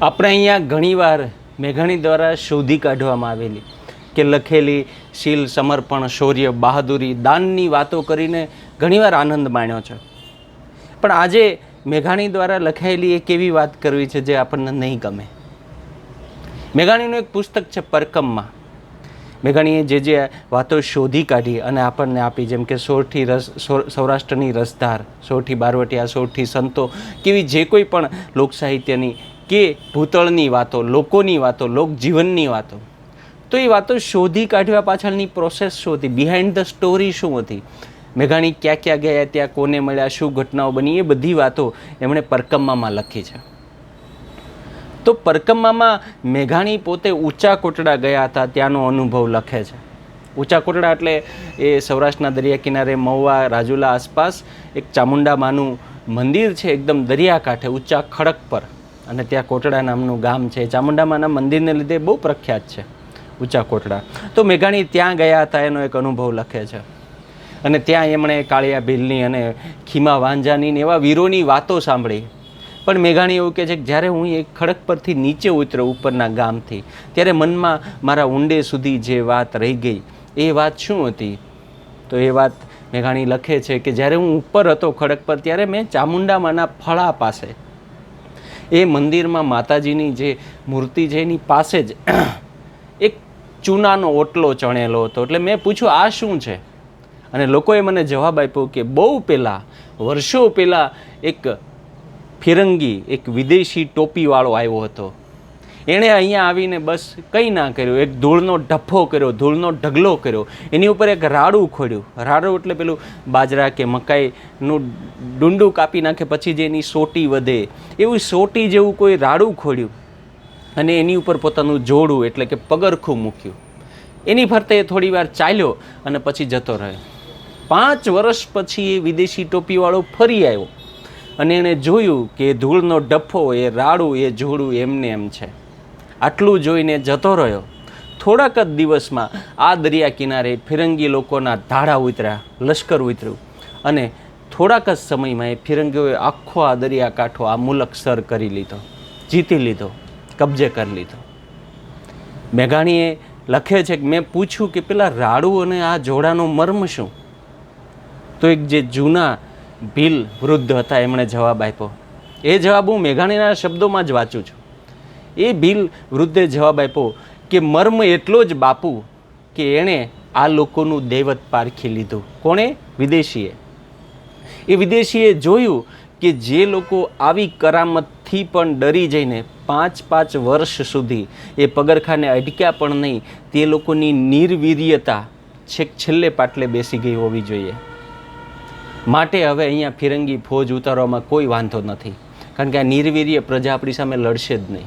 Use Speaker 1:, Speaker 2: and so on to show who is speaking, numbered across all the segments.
Speaker 1: આપણે અહીંયા ઘણીવાર મેઘાણી દ્વારા શોધી કાઢવામાં આવેલી કે લખેલી શીલ, સમર્પણ, શૌર્ય, બહાદુરી, દાનની વાતો કરીને ઘણીવાર આનંદ માણ્યો છે. પણ આજે મેઘાણી દ્વારા લખાયેલી એક એવી વાત કરવી છે જે આપણને નહીં ગમે. મેઘાણીનું એક પુસ્તક છે પરકમમાં. મેઘાણીએ જે જે વાતો શોધી કાઢી અને આપણને આપી, જેમ કે સોરઠી રસ સૌરાષ્ટ્રની રસધાર સોરઠી બારવટિયા સોરઠી સંતો, કેવી જે કોઈ પણ લોક સાહિત્યની કે ભૂતળની વાતો, લોકોની વાતો, લોકજીવનની વાતો. તો એ વાતો શોધી કાઢવા પાછળની પ્રોસેસ શું હતી? બિહાઇન્ડ ધ સ્ટોરી શું હતી? મેઘાણી ક્યાં ક્યાં ગયા, ત્યાં કોને મળ્યા, શું ઘટનાઓ બની, એ બધી વાતો એમણે પરકમ્મામાં લખી છે. તો પરકમ્મામાં મેઘાણી પોતે ઊંચા કોટડા ગયા હતા, ત્યાંનો અનુભવ લખે છે. ઊંચા કોટડા એટલે એ સૌરાષ્ટ્રના દરિયા કિનારે મહુવા રાજુલા આસપાસ એક ચામુંડા માનું મંદિર છે, એકદમ દરિયાકાંઠે, ઊંચા ખડક પર. અને ત્યાં કોટડા નામનું ગામ છે. ચામુંડામાના મંદિરને લીધે બહુ પ્રખ્યાત છે ઊંચા કોટડા. તો મેઘાણી ત્યાં ગયા હતા, એનો એક અનુભવ લખે છે. અને ત્યાં એમણે કાળિયા ભીલની અને ખીમા વાંજાની ને એવા વીરોની વાતો સાંભળી. પણ મેઘાણી એવું કહે છે કે જ્યારે હું એક ખડક પરથી નીચે ઉતર્યો ઉપરના ગામથી, ત્યારે મનમાં મારા ઊંડે સુધી જે વાત રહી ગઈ, એ વાત શું હતી? તો એ વાત મેઘાણી લખે છે કે જ્યારે હું ઉપર હતો ખડક પર, ત્યારે મેં ચામુંડામાના ફળા પાસે એ મંદિરમાં માતાજીની જે મૂર્તિ છે એની પાસે જ એક ચૂનાનો ઓટલો ચણેલો હતો. એટલે મેં પૂછ્યું, આ શું છે? અને લોકોએ મને જવાબ આપ્યો કે, બહુ પહેલાં વર્ષો પહેલાં એક ફિરંગી, એક વિદેશી ટોપીવાળો આવ્યો હતો. એણે અહીંયા આવીને બસ કંઈ ના કર્યું. એક ધૂળનો ઢફ્ફો કર્યો, ધૂળનો ઢગલો કર્યો. એની ઉપર એક રાડું ખોડ્યું. રાડું એટલે પેલું બાજરા કે મકાઈનું ડુંડું કાપી નાખે, પછી જે એની સોટી વધે. એવું સોટી જેવું કોઈ રાડું ખોડ્યું અને એની ઉપર પોતાનું જોડું એટલે કે પગરખું મૂક્યું. એની ફરતે એ થોડી ચાલ્યો અને પછી જતો રહ્યો. પાંચ વર્ષ પછી એ વિદેશી ટોપીવાળો ફરી આવ્યો અને એણે જોયું કે ધૂળનો ડફો એ રાડું, એ જોડું એમને એમ છે. આટલું જોઈને જતો રહ્યો. થોડાક જ દિવસમાં આ દરિયા કિનારે ફિરંગી લોકોના ધાડા ઉતર્યા, લશ્કર ઉતર્યું અને થોડાક જ સમયમાં એ ફિરંગીઓએ આખો આ દરિયાકાંઠો આ મુલક સર કરી લીધો, જીતી લીધો, કબજે કરી લીધો. મેઘાણીએ લખે છે કે મેં પૂછ્યું કે પેલા રાડુ અને આ જોડાનો મર્મ શું? તો એક જે જૂના ભીલ વૃદ્ધ હતા, એમણે જવાબ આપ્યો. એ જવાબ હું મેઘાણીના શબ્દોમાં જ વાંચું છું. એ ભીલ વૃદ્ધે જવાબ આપ્યો કે મર્મ એટલો જ બાપુ કે એણે આ લોકોનું દૈવત પારખી લીધું. કોણે? વિદેશીએ. એ વિદેશીએ જોયું કે જે લોકો આવી કરામતથી પણ ડરી જઈને પાંચ પાંચ વર્ષ સુધી એ પગરખાને અટક્યા પણ નહીં, તે લોકોની નિર્વીર્યતા છેક છેલ્લે પાટલે બેસી ગઈ હોવી જોઈએ. માટે હવે અહીંયા ફિરંગી ફોજ ઉતારવામાં કોઈ વાંધો નથી. કારણ કે આ નિર્વીર્ય પ્રજા આપણી સામે લડશે જ નહીં.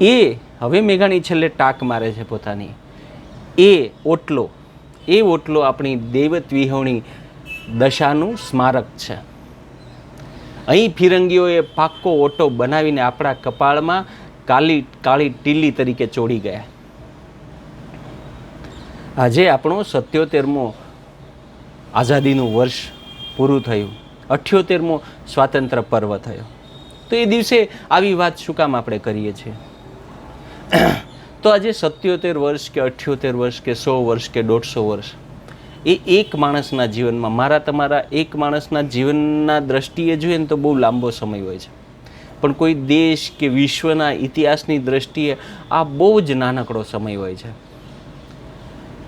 Speaker 1: એ હવે મેઘાણી છેલ્લે ટાક મારે છે પોતાની. એ ઓટલો એ ઓટલો આપણી દૈવત વિહોણી દશાનું સ્મારક છે. અહીં ફિરંગીઓએ પાક્કો ઓટો બનાવીને આપણા કપાળમાં કાલી, કાળી ટીલી તરીકે ચોડી ગયા. આજે આપણો સત્યોતેરમો આઝાદીનું વર્ષ પૂરું થયું. અઠ્યોતેરમો સ્વાતંત્ર્ય પર્વ થયો. તો એ દિવસે આવી વાત શું કામ આપણે કરીએ છીએ? તો આજે સત્યોતેર વર્ષ કે અઠ્યોતેર વર્ષ કે સો વર્ષ કે દોઢસો વર્ષ, એ એક માણસના જીવનમાં, મારા તમારા એક માણસના જીવનના દ્રષ્ટિએ જોઈએ ને તો બહુ લાંબો સમય હોય છે. પણ કોઈ દેશ કે વિશ્વના ઇતિહાસની દ્રષ્ટિએ આ બહુ જ નાનકડો સમય હોય છે.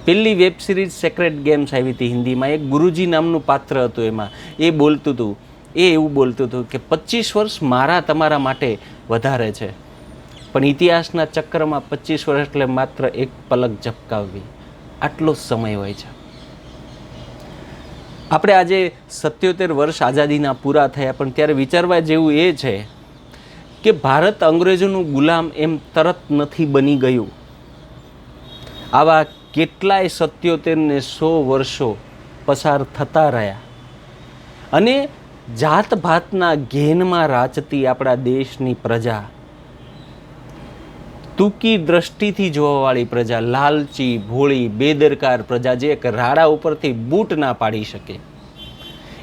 Speaker 1: પહેલી વેબ સિરીઝ સેક્રેટ ગેમ્સ આવી હતી હિન્દીમાં, એક ગુરુજી નામનું પાત્ર હતું એમાં. એ બોલતું હતું, એ એવું બોલતું હતું કે પચીસ વર્ષ મારા તમારા માટે વધારે છે. પણ ઇતિહાસના ચક્રમાં પચીસ વર્ષ એટલે માત્ર એક પલક ઝપકાવવી. આટલો સમય હોય છે. આપણે આજે સત્યોતેર વર્ષ આઝાદીના પૂરા થયા, પણ ત્યારે વિચારવા જેવું એ છે કે ભારત અંગ્રેજોનું ગુલામ એમ તરત નથી બની ગયું. આવા કેટલાય સત્યોતેર ને સો વર્ષો પસાર થતા રહ્યા. અને જાત ભાતના ઘેનમાં રાચતી આપણા દેશની પ્રજા ટૂંકી દ્રષ્ટિથી જોવાવાળી પ્રજા, લાલચી, ભોળી, બેદરકાર પ્રજા જે એક રાડા ઉપરથી બૂટ ના પાડી શકે.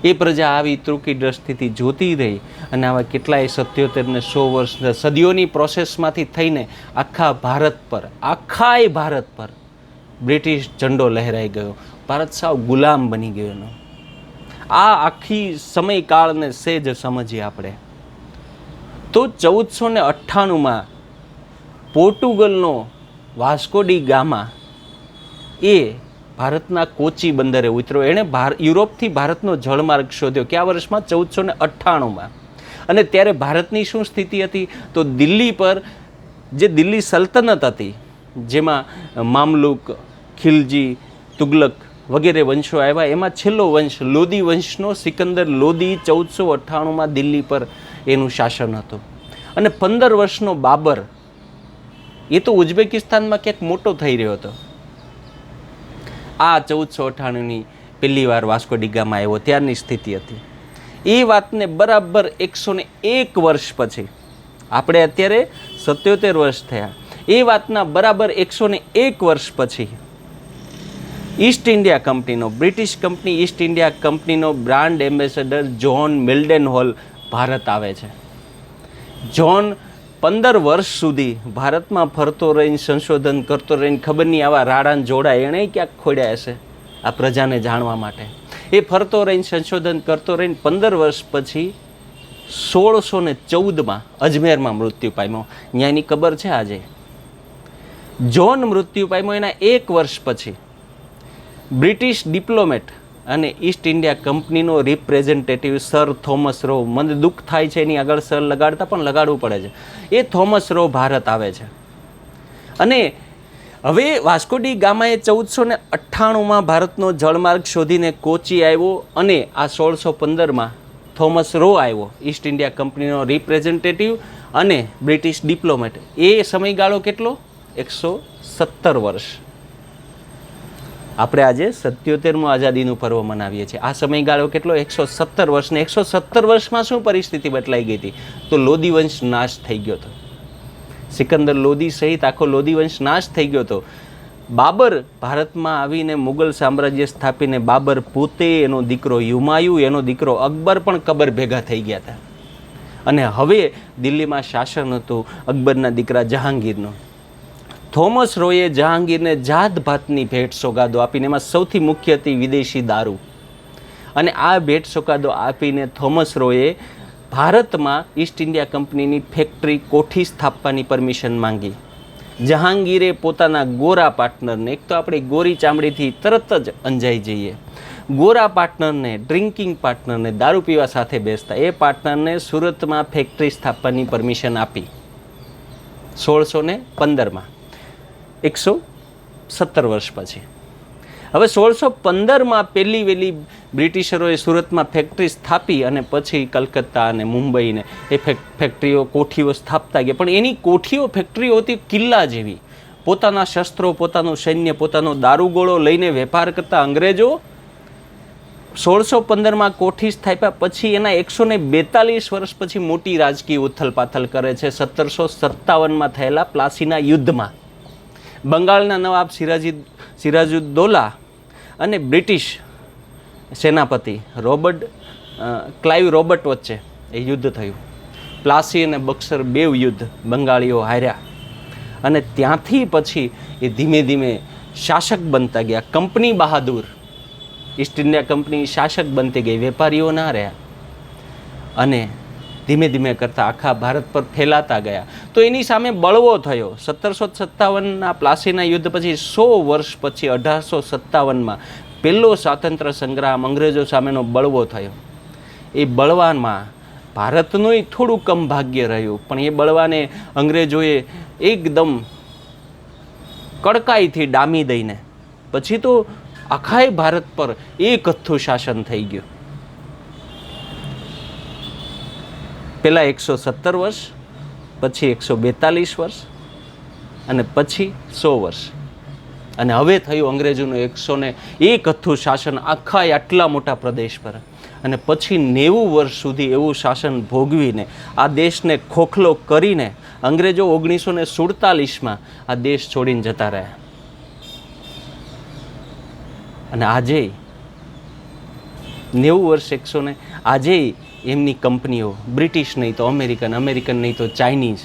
Speaker 1: એ પ્રજા આવી તૂકી દ્રષ્ટિથી જોતી રહી અને આવા કેટલાય સત્યોતેરને સો વર્ષ સદીઓની પ્રોસેસમાંથી થઈને આખા ભારત પર, આખાય ભારત પર બ્રિટિશ ઝંડો લહેરાઈ ગયો. ભારત સાવ ગુલામ બની ગયો એનો. આ આખી સમયકાળને સેજ સમજીએ આપણે. તો ચૌદસો ને અઠ્ઠાણુંમાં પોર્ટુગલનો વાસ્કોડી ગામા એ ભારતના કોચી બંદરે ઉતર્યો. એણે ભાર, યુરોપથી ભારતનો જળમાર્ગ શોધ્યો. કયા વર્ષમાં ચૌદસો ને અઠ્ઠાણુંમાં. અને ત્યારે ભારતની શું સ્થિતિ હતી? તો દિલ્હી પર જે દિલ્હી સલ્તનત હતી, જેમાં મામલુક, ખિલજી, તુગલક વગેરે વંશો આવ્યા, એમાં છેલ્લો વંશ લોદી વંશનો સિકંદર લોદી ચૌદસો અઠ્ઠાણુંમાં દિલ્હી પર એનું શાસન હતું. અને પંદર વર્ષનો બાબર એ તો ઉઝબેકિસ્તાનમાં ક્યાંક મોટો થઈ રહ્યો હતો. આ ચૌદસો અઠ્ઠાણુંની પહેલી વાર વાસ્કો ડિગામાં આવ્યો ત્યારની સ્થિતિ હતી. એ વાતને બરાબર એકસો ને એક વર્ષ પછી, આપણે અત્યારે સત્યોતેર વર્ષ થયા. એ વાતના બરાબર એકસો ને એક વર્ષ પછી, ઈસ્ટ ઇન્ડિયા કંપનીનો, બ્રિટિશ કંપની ઈસ્ટ ઇન્ડિયા કંપનીનો brand ambassador John Mildenhall Bharat આવે છે. જ્હોન પંદર વર્ષ સુધી ભારતમાં ફરતો રહીને, સંશોધન કરતો રહીને, ખબર નહીં આવા રાડાને જોડા એણે ક્યાંક ખોડ્યા હશે આ પ્રજાને જાણવા માટે. એ ફરતો રહીને, સંશોધન કરતો રહીને, પંદર વર્ષ પછી સોળસો ને ચૌદમાં અજમેરમાં મૃત્યુ પામ્યો. ત્યાંની કબર છે આજે? જ્હોન મૃત્યુ પામ્યો એના એક વર્ષ પછી. બ્રિટિશ ડિપ્લોમેટ અને ઈસ્ટ ઇન્ડિયા કંપનીનો રિપ્રેઝેન્ટેટિવ સર થોમસ રો મને દુઃખ થાય છે એની આગળ સર લગાડતા, પણ લગાડવું પડે છે. એ થોમસ રો ભારત આવે છે. અને હવે વાસ્કોડી ગામાએ ચૌદસો ને અઠ્ઠાણુંમાં ભારતનો જળમાર્ગ શોધીને કોચી આવ્યો અને આ સોળસો પંદરમાં થોમસ રો આવ્યો ઈસ્ટ ઇન્ડિયા કંપનીનો રિપ્રેઝેન્ટેટિવ અને બ્રિટિશ ડિપ્લોમેટ એ સમયગાળો કેટલો? એકસો સત્તર વર્ષ. આપણે આજે સત્યોતેરમું આઝાદીનું પર્વ મનાવીએ છીએ. આ સમયગાળો કેટલો? એકસો સત્તર વર્ષને. એકસો સત્તર વર્ષમાં શું પરિસ્થિતિ બદલાઈ ગઈ હતી? તો લોદી વંશ નાશ થઈ ગયો હતો. સિકંદર લોદી સહિત આખો લોદી વંશ નાશ થઈ ગયો હતો. બાબર ભારતમાં આવીને મુગલ સામ્રાજ્ય સ્થાપીને બાબર પોતે એનો દીકરો હુમાયુ એનો દીકરો અકબર પણ કબર ભેગા થઈ ગયા હતા. અને હવે દિલ્હીમાં શાસન હતું અકબરના દીકરા જહાંગીરનું. થોમસ રોયે જહાંગીરને જાત ભાતની ભેટ સોગાદો આપીને એમાં સૌથી મુખ્ય હતી વિદેશી દારૂ. અને આ ભેટ સોગાદો આપીને થોમસ રોયે ભારતમાં ઈસ્ટ ઇન્ડિયા કંપનીની ફેક્ટરી કોઠી સ્થાપવાની પરમિશન માંગી. જહાંગીરે પોતાના ગોરા પાર્ટનરને એક તો આપણે ગોરી ચામડીથી તરત જ અંજાઈ જઈએ. ગોરા પાર્ટનરને ડ્રિંકિંગ પાર્ટનરને દારૂ પીવા સાથે બેસતા એ પાર્ટનરને સુરતમાં ફેક્ટરી સ્થાપવાની પરમિશન આપી. સોળસો ને પંદરમાં. એકસો સત્તર વર્ષ પછી. હવે સોળસો પંદરમાં પહેલી વહેલી બ્રિટિશરોએ સુરતમાં ફેક્ટરી સ્થાપી અને પછી કલકત્તા અને મુંબઈને એ ફેક- ફેક્ટરીઓ, કોઠીઓ સ્થાપતા ગયા. પણ એની કોઠીઓ, ફેક્ટરીઓ હતી કિલ્લા જેવી. પોતાના શસ્ત્રો, પોતાનું સૈન્ય, પોતાનો દારૂગોળો લઈને વેપાર કરતા અંગ્રેજો સોળસો પંદરમાં કોઠી સ્થાપ્યા. પછી એના એકસો ને બેતાલીસ વર્ષ પછી મોટી રાજકીય ઉથલપાથલ કરે છે. સત્તરસો સત્તાવનમાં થયેલા પ્લાસીના યુદ્ધમાં. બંગાળના નવાબ સિરાજી સિરાજુદ્દોલા અને બ્રિટિશ સેનાપતિ રોબર્ટ ક્લાઇવ રોબર્ટ વચ્ચે એ યુદ્ધ થયું. પ્લાસી અને બક્સર બેવ યુદ્ધ બંગાળીઓ હાર્યા અને ત્યાંથી પછી એ ધીમે ધીમે શાસક બનતા ગયા. કંપની બહાદુર, ઈસ્ટ ઇન્ડિયા કંપની શાસક બનતી ગઈ. વેપારીઓ ના રહ્યા. અને ધીમે ધીમે કરતાં આખા ભારત પર ફેલાતા ગયા. તો એની સામે બળવો થયો. સત્તરસો સત્તાવનના પ્લાસીના યુદ્ધ પછી સો વર્ષ પછી અઢારસો સત્તાવનમાં પહેલો સ્વાતંત્ર્ય સંગ્રામ અંગ્રેજો સામેનો બળવો થયો. એ બળવાનમાં ભારતનુંય થોડું કમ ભાગ્ય રહ્યું, પણ એ બળવાને અંગ્રેજોએ એકદમ કડકાઈથી ડામી દઈને. પછી તો આખાય ભારત પર એક શાસન થઈ ગયું. પહેલાં એકસો સત્તર વર્ષ, પછી એકસો બેતાલીસ વર્ષ અને પછી સો વર્ષ. અને હવે થયું અંગ્રેજોનું એકસો ને એક હથ્થું શાસન આખા આટલા મોટા પ્રદેશ પર. અને પછી નેવું વર્ષ સુધી એવું શાસન ભોગવીને આ દેશને ખોખલો કરીને અંગ્રેજો ઓગણીસો ને સુડતાલીસમાં આ દેશ છોડીને જતા રહ્યા. અને આજે નેવું વર્ષ એકસો ને, આજે એમની કંપનીઓ, બ્રિટિશ નહીં તો અમેરિકન અમેરિકન નહીં તો ચાઇનીઝ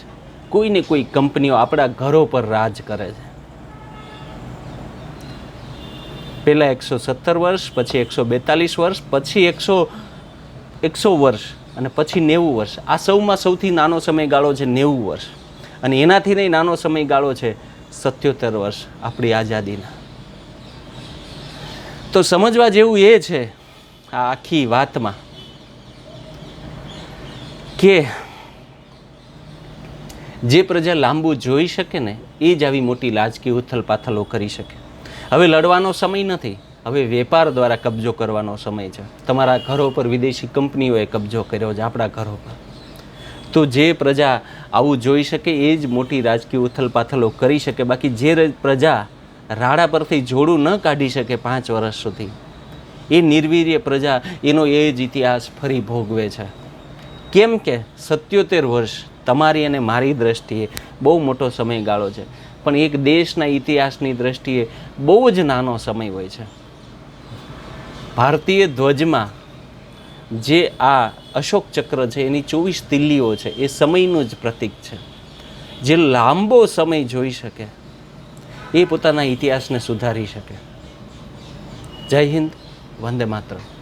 Speaker 1: કોઈને કોઈ કંપનીઓ આપણા ઘરો પર રાજ કરે છે. પહેલાં એકસો સત્તર વર્ષ, પછી એકસો બેતાલીસ વર્ષ, પછી એકસો એકસો વર્ષ અને પછી નેવું વર્ષ. આ સૌમાં સૌથી નાનો સમયગાળો છે નેવું વર્ષ. અને એનાથી નહીં નાનો સમયગાળો છે સત્યોતેર વર્ષ આપણી આઝાદીના. તો સમજવા જેવું એ છે આ આખી વાતમાં. કે જે પ્રજા લાંબુ જોઈ શકે ને, એ જ આવી મોટી લાજકી ઉથલ પાથલો કરી શકે. હવે લડવાનો સમય નથી, હવે વેપાર દ્વારા કબજો કરવાનો સમય છે. તમારા ઘરો પર વિદેશી કંપનીઓએ કબજો કર્યો છે, આપણા ઘરો પર. તો જે પ્રજા આવું જોઈ શકે, એ જ મોટી રાજકીય ઉથલ પાથલો કરી શકે. બાકી જે પ્રજા રાડા પરથી જોડું ન કાઢી શકે પાંચ વર્ષ સુધી, એ નિર્વીર્ય પ્રજા, એનો એ જ ઇતિહાસ ફરી ભોગવે છે. કેમ કે સત્યોતેર વર્ષ તમારી અને મારી દ્રષ્ટિએ બહુ મોટો સમયગાળો છે. પણ એક દેશના ઇતિહાસની દ્રષ્ટિએ બહુ જ નાનો સમય હોય છે. ભારતીય ધ્વજમાં જે આ અશોક ચક્ર છે, એની ચોવીસ તિલ્લીઓ છે, એ સમયનું જ પ્રતીક છે. જે લાંબો સમય જોઈ શકે, એ પોતાના ઇતિહાસને સુધારી શકે. જય હિન્દ, વંદે માતરમ.